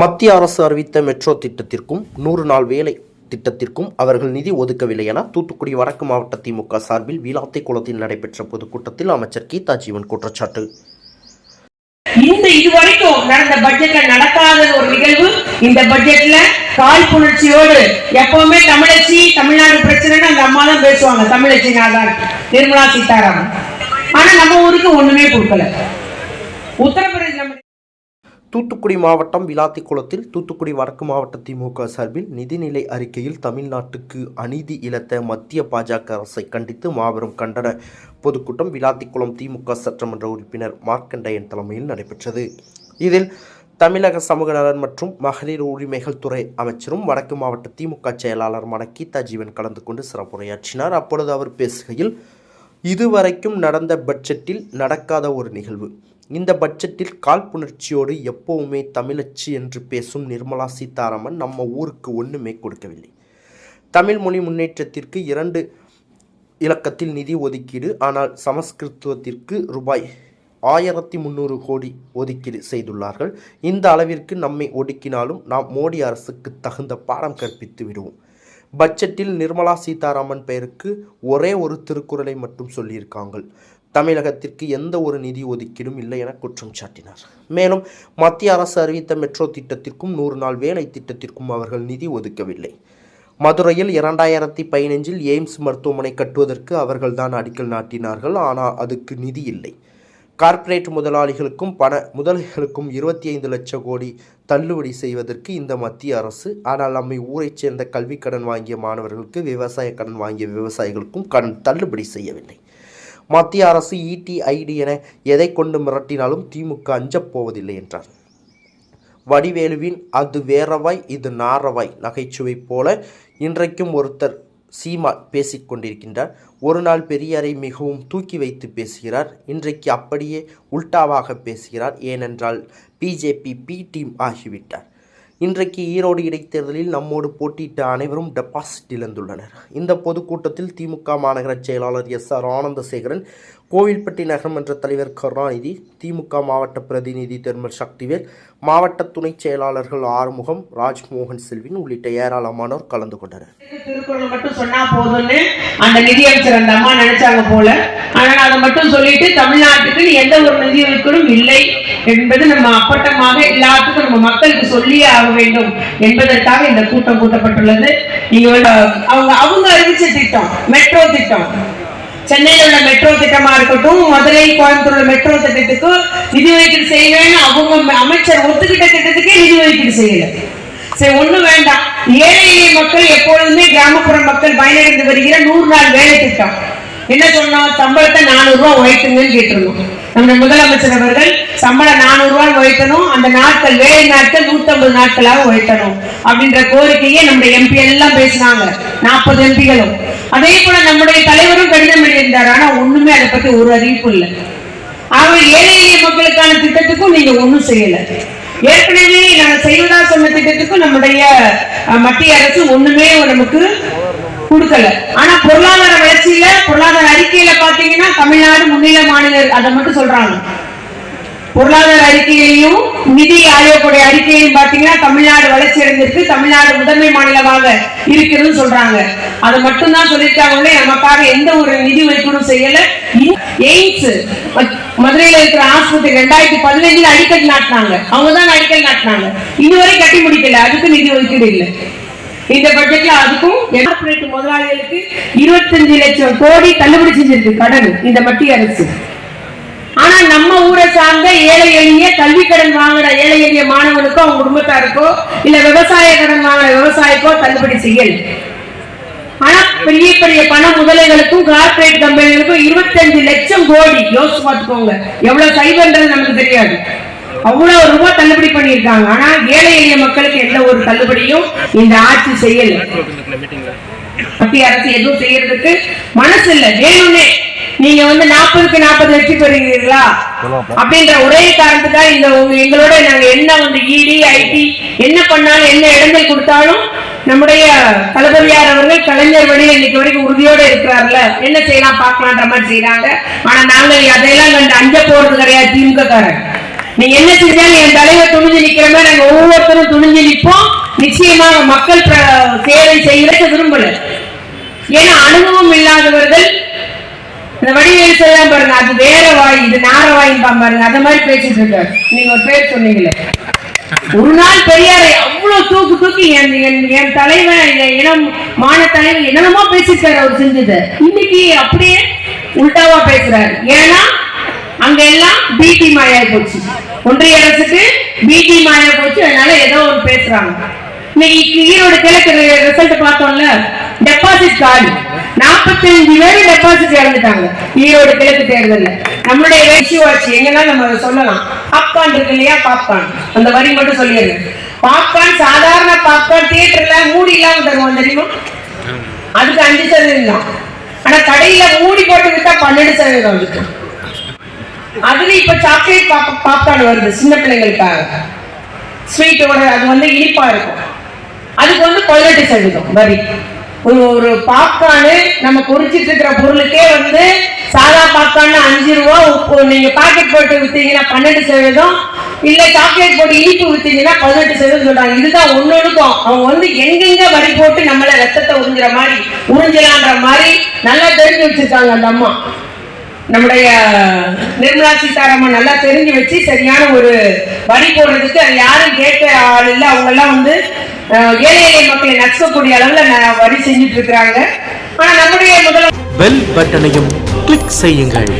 மத்திய அரசு அறிவித்த மெட்ரோ திட்டத்திற்கும் நூறு நாள் வேலை திட்டத்திற்கும் அவர்கள் நிதி ஒதுக்கவில்லை என தூத்துக்குடி வடக்கு மாவட்ட திமுக சார்பில் வீலாத்தை குளத்தில் நடைபெற்ற பொதுக்கூட்டத்தில் அமைச்சர் கீதா ஜீவன் குற்றச்சாட்டு. இந்த இதுவரைக்கும் நடந்த பட்ஜெட்ல நடக்காத ஒரு நிகழ்வு. இந்த பட்ஜெட்ல காழ்ப்புணர்ச்சியோடு எப்பவுமே தமிழச்சி தமிழ்நாடு பிரச்சனைன்னு அந்த அம்மா தான் பேசுவாங்க. தமிழச்சி நாதான் நிர்மலா சீதாராமன். ஆனா நம்ம ஊருக்கு ஒண்ணுமே கொடுக்கல. உத்தரப்பிரதேச தூத்துக்குடி மாவட்டம் விளாத்திக்குளத்தில் தூத்துக்குடி வடக்கு மாவட்ட திமுக சார்பில் நிதிநிலை அறிக்கையில் தமிழ்நாட்டுக்கு அநீதி இழத்த மத்திய பாஜக அரசை கண்டித்து மாபெரும் கண்டன பொதுக்கூட்டம் விளாத்திக்குளம் திமுக சட்டமன்ற உறுப்பினர் மார்க்கண்டையன் தலைமையில் நடைபெற்றது. இதில் தமிழக சமூக நலன் மற்றும் மகளிர் உரிமைகள் துறை அமைச்சரும் வடக்கு மாவட்ட திமுக செயலாளருமான கீதா ஜீவன் கலந்து கொண்டு சிறப்புரையாற்றினார். அப்பொழுது அவர் பேசுகையில் இதுவரைக்கும் நடந்த பட்ஜெட்டில் நடக்காத ஒரு நிகழ்வு. இந்த பட்ஜெட்டில் காழ்ப்புணர்ச்சியோடு எப்போவுமே தமிழச்சி என்று பேசும் நிர்மலா சீதாராமன் நம்ம ஊருக்கு ஒன்றுமே கொடுக்கவில்லை. தமிழ் மொழி முன்னேற்றத்திற்கு இரண்டு இலக்கத்தில் நிதி ஒதுக்கீடு ஆனால் சமஸ்கிருத்துவத்திற்கு ரூபாய் ஆயிரத்தி முந்நூறு கோடி ஒதுக்கீடு செய்துள்ளார்கள். இந்த அளவிற்கு நம்மை ஒடுக்கினாலும் நாம் மோடி அரசுக்கு தகுந்த பாடம் கற்பித்து விடுவோம். பட்ஜெட்டில் நிர்மலா சீதாராமன் பெயருக்கு ஒரே ஒரு திருக்குறளை மட்டும் சொல்லியிருக்காங்க தமிழகத்திற்கு எந்த ஒரு நிதி ஒதுக்கீடும் இல்லை என குற்றம் சாட்டினார். மேலும் மத்திய அரசு அறிவித்த மெட்ரோ திட்டத்திற்கும் நூறு நாள் வேலை திட்டத்திற்கும் அவர்கள் நிதி ஒதுக்கவில்லை. மதுரையில் இரண்டாயிரத்தி பதினஞ்சில் எய்ம்ஸ் மருத்துவமனை கட்டுவதற்கு அவர்கள்தான் அடிக்கல் நாட்டினார்கள் ஆனால் அதுக்கு நிதி இல்லை. கார்ப்பரேட் முதலாளிகளுக்கும் பண முதலாளிகளுக்கும் இருபத்தி ஐந்து லட்சம் கோடி தள்ளுபடி செய்வதற்கு இந்த மத்திய அரசு ஆனால் நம்மை ஊரைச் சேர்ந்த கல்வி கடன் வாங்கிய மாணவர்களுக்கு விவசாய கடன் வாங்கிய விவசாயிகளுக்கும் கடன் தள்ளுபடி செய்யவில்லை. மத்திய அரசு இடிஐடி ஐடி என எதை கொண்டு மிரட்டினாலும் திமுக அஞ்சப் போவதில்லை என்றார். வடிவேலுவின் அது வேறவாய் இது நாரவாய் நகைச்சுவை போல இன்றைக்கும் ஒருத்தர் சீமா பேசிக்கொண்டிருக்கின்றார் ஒரு நாள் பெரியாரை மிகவும் தூக்கி வைத்து பேசுகிறார். இன்றைக்கு அப்படியே உல்டாவாக பேசுகிறார். ஏனென்றால் பிஜேபி பி டீம் ஆகிவிட்டார். இன்றைக்கு ஈரோடு இடைத்தேர்தலில் நம்மோடு போட்டியிட்ட அனைவரும் டெபாசிட் இழந்துள்ளனர். இந்த பொதுக்கூட்டத்தில் திமுக மாநகர செயலாளர் எஸ் ஆர் ஆனந்தசேகரன் கோவில்பட்டி நகரமன்ற தலைவர் கருணாநிதி திமுக மாவட்ட பிரதிநிதி தெர்மல் சக்திவேல் மாவட்ட துணைச் செயலாளர்கள் ஆறுமுகம் ராஜ்மோகன் செல்வின் உள்ளிட்ட ஏராளமானோர் கலந்து கொண்டனர். திருக்குறள் மட்டும் சொன்னா போதும்னு அந்த நிதியமைச்சர் அந்த அம்மா நினைச்சாங்க போல. ஆனால் அதை மட்டும் சொல்லிட்டு தமிழ்நாட்டுக்கு எந்த ஒரு நிதியமைக்கலும் இல்லை என்பது நம்ம அப்பட்டமாக எல்லாத்துக்கும் நம்ம மக்களுக்கு சொல்லியே ஆக வேண்டும் என்பதற்காக இந்த கூட்டம் கூட்டப்பட்டுள்ளது. இங்க அவங்க அவங்க அறிவிச்ச திட்டம் மெட்ரோ திட்டம். சென்னையில் உள்ள மெட்ரோ திட்டமா இருக்கட்டும் மதுரை கோயம்புத்தூர் உள்ள மெட்ரோ திட்டத்துக்கு நிதி ஒதுக்கீடு செய்யலன்னு அவங்க அமைச்சர் ஒத்துக்கிட்ட திட்டத்துக்கே நிதி ஒதுக்கீடு செய்யல. சரி ஒண்ணு வேண்டாம். ஏழை எளிய மக்கள் எப்பொழுதுமே கிராமப்புற மக்கள் பயனடைந்து வருகிற நூறு நாள் வேலை திட்டம். என்ன சொன்னோம் சம்பளத்தை நானூறு ரூபாய் உயர்த்துங்கன்னு கேட்டிருந்தோம். நம்ம முதலமைச்சர் அவர்கள் சம்பளம் நானூறு ரூபாய் உயர்த்தணும் அந்த நாட்கள் வேலை நாட்கள் நூத்தம்பது நாட்களாக உயர்த்தணும் அப்படின்ற கோரிக்கையை நம்முடைய எம்பி எல்லாம் பேசினாங்க. நாற்பது எம்பிகளும் அதே போல நம்முடைய தலைவரும் கடிதம் எழுதியிருந்தார். ஆனா ஒண்ணுமே அதை பத்தி ஒரு அறிவிப்பு இல்லை. ஆக ஏழை எளிய மக்களுக்கான திட்டத்துக்கும் நீங்க ஒண்ணும் செய்யல. ஏற்கனவே நாங்கள் செய்வதா சொன்ன திட்டத்துக்கும் நம்முடைய மத்திய அரசு ஒண்ணுமே நமக்கு கொடுக்கல. ஆனா பொருளாதார வளர்ச்சியில பொருளாதார அறிக்கையில பாத்தீங்கன்னா தமிழ்நாடு முன்னிலை மாநிலம் அதை மட்டும் சொல்றாங்க. பொருளாதார அறிக்கையிலையும் நிதி ஆயோக்குடைய அறிக்கையிலும் பாத்தீங்கன்னா தமிழ்நாடு வளர்ச்சி அடைந்திருக்கு தமிழ்நாடு முதன்மை மாநிலமாக இருக்கிறதுன்னு சொல்றாங்க. அதை மட்டும் தான் சொல்லியிருக்காங்களே நமக்காக எந்த ஒரு நிதி ஒதுக்கீடும் செய்யல. எய்ம்ஸ் மதுரையில இருக்கிற ஆஸ்பத்திரி ரெண்டாயிரத்தி பதினஞ்சுல அடிக்கடி நாட்டினாங்க. அவங்கதான் அடிக்கடி நாட்டினாங்க. இதுவரை கட்டி முடிக்கல. அதுக்கு நிதி ஒதுக்கீடு இல்லை. இந்த பட்ஜெட்ல அதுக்கும் கார்பரேட் முதலாளிகளுக்கு இருபத்தஞ்சு லட்சம் கோடி தள்ளுபடி செஞ்சிருக்கு கடன் இந்த மத்திய அரசு. ஆனா நம்ம ஊரை சார்ந்த ஏழை எளிய கல்வி கடன் வாங்குற ஏழை எளிய மாணவனுக்கோ அவங்க குடும்பத்தாருக்கோ இல்ல விவசாய கடன் வாங்குற விவசாயிக்கோ தள்ளுபடி செய்யல். ஆனா பெரிய பெரிய பண முதலைகளுக்கும் கார்பரேட் கம்பெனிகளுக்கும் இருபத்தஞ்சு லட்சம் கோடி. யோசிச்சு பார்த்துக்கோங்க. எவ்வளவு சைவன்றது நமக்கு தெரியாது. அவ்வளவு ரூபாய் தள்ளுபடி பண்ணியிருக்காங்க. ஆனா ஏழை எளிய மக்களுக்கு எந்த ஒரு தள்ளுபடியும் இந்த ஆட்சி செய்யல. மத்திய அரசு எதுவும் செய்யறதுக்கு மனசு இல்ல. வேணும்னே நீங்க வந்து நாற்பதுக்கு நாற்பது வெற்றி பெறுகிறீர்களா? அப்படின்ற ஒரே காரணத்துக்காக இந்த எங்களோட நாங்க என்ன வந்து இடி ஐடி என்ன பண்ணாலும் என்ன இடங்கள் கொடுத்தாலும் நம்முடைய தளபதியார் அவர்கள் கலைஞர் வழியில் இன்னைக்கு வரைக்கும் உறுதியோட இருக்கிறார்ல. என்ன செய்யலாம் பார்க்கலான்ற மாதிரி செய்யறாங்க ஆனா நாங்கள் அதையெல்லாம் கண்டு அஞ்ச போறது கிடையாது திமுக காரன் நீங்க என்ன செஞ்சாலும் என் தலைவர் துணிஞ்சு நிக்கிற மாதிரி நாங்க ஒவ்வொருத்தரும் துணிஞ்சு நிற்போம் நிச்சயமாக மக்கள் சேவை செய்யறதுக்கு விரும்பல. ஏன்னா அனுபவம் இல்லாதவர்கள் இந்த வடிவேல் சொல்லலாம் பாருங்க அது வேற வாய் இது நார வாயின் பாருங்க அந்த மாதிரி பேசிட்டு இருக்காரு. நீங்க ஒரு பேர் சொன்னீங்களே. ஒரு நாள் பெரியாரை அவ்வளவு தூக்கு தூக்கி என் என் என் தலைவன் என் இனம் மான தலைவன் என்னென்னமோ பேசிருக்காரு அவர் செஞ்சது. இன்னைக்கு அப்படியே உல்டாவா பேசுறாரு. ஏன்னா அங்க எல்லாம் பிடி மாயா போச்சு. ஒன்றிய அரசுக்கு பிடி மாயா போச்சு அதனால ஏதோ ஒரு பேசுறாங்க. இன்னைக்கு ஈரோடு கிழக்கு ரிசல்ட் பார்த்தோம்ல டெபாசிட் கார்டு நாற்பத்தஞ்சு பேர் டெபாசிட் இறந்துட்டாங்க ஈரோடு கிழக்கு தேர்தல்ல. நம்மளுடைய ரேஷியோ ஆச்சு எங்கன்னா நம்ம சொல்லலாம். பாப்கார்ன் இருக்கு இல்லையா பாப்கார்ன் அந்த வரி மட்டும் சொல்லிடுறேன் பாப்கார்ன் சாதாரண பாப்கார்ன் தியேட்டர்ல மூடி இல்லாம தருவோம் தெரியுமா? அதுக்கு அஞ்சு சதவீதம் தான். ஆனா கடையில மூடி போட்டு வித்தா பன்னெண்டு சதவீதம் அதுக்கு. அதுல இப்ப சாக்லேட் பாப்கார்ன் வருது சின்ன பிள்ளைங்களுக்காக. ஸ்வீட்டோட அது வந்து இனிப்பா இருக்கும். அதுக்கு வந்து பதினெட்டு சதவீதம் வரி. ஒரு ஒரு பாப்கார்னு நம்ம குறிச்சிட்டு இருக்கிற பொருளுக்கே வந்து சாதா பாப்கார்ன் அஞ்சு ரூபா உப்பு நீங்க பாக்கெட் போட்டு வித்தீங்கன்னா பன்னெண்டு சதவீதம். இல்ல சாக்லேட் போட்டு இனிப்பு வித்தீங்கன்னா பதினெட்டு சதவீதம் சொல்றாங்க. இதுதான் ஒன்னொழுக்கம் அவங்க வந்து எங்கெங்க வரி போட்டு நம்மள ரத்தத்தை உறிஞ்சுற மாதிரி உறிஞ்சலான்ற மாதிரி நல்லா தெரிஞ்சு வச்சிருக்காங்க அந்த அம்மா. நம்முடைய நிர்மலா சீதாராமன் நல்லா தெரிஞ்சு வச்சு சரியான ஒரு வரி போடுறதுக்கு அது யாரும் கேட்க ஆள் இல்லை. அவங்கெல்லாம் வந்து ஏழை ஏழை மக்களை நச்சக்கூடிய அளவில் வரி செஞ்சுட்டு இருக்கிறாங்க. ஆனால் நம்முடைய முதல் பெல் பட்டனையும் கிளிக் செய்யுங்கள்.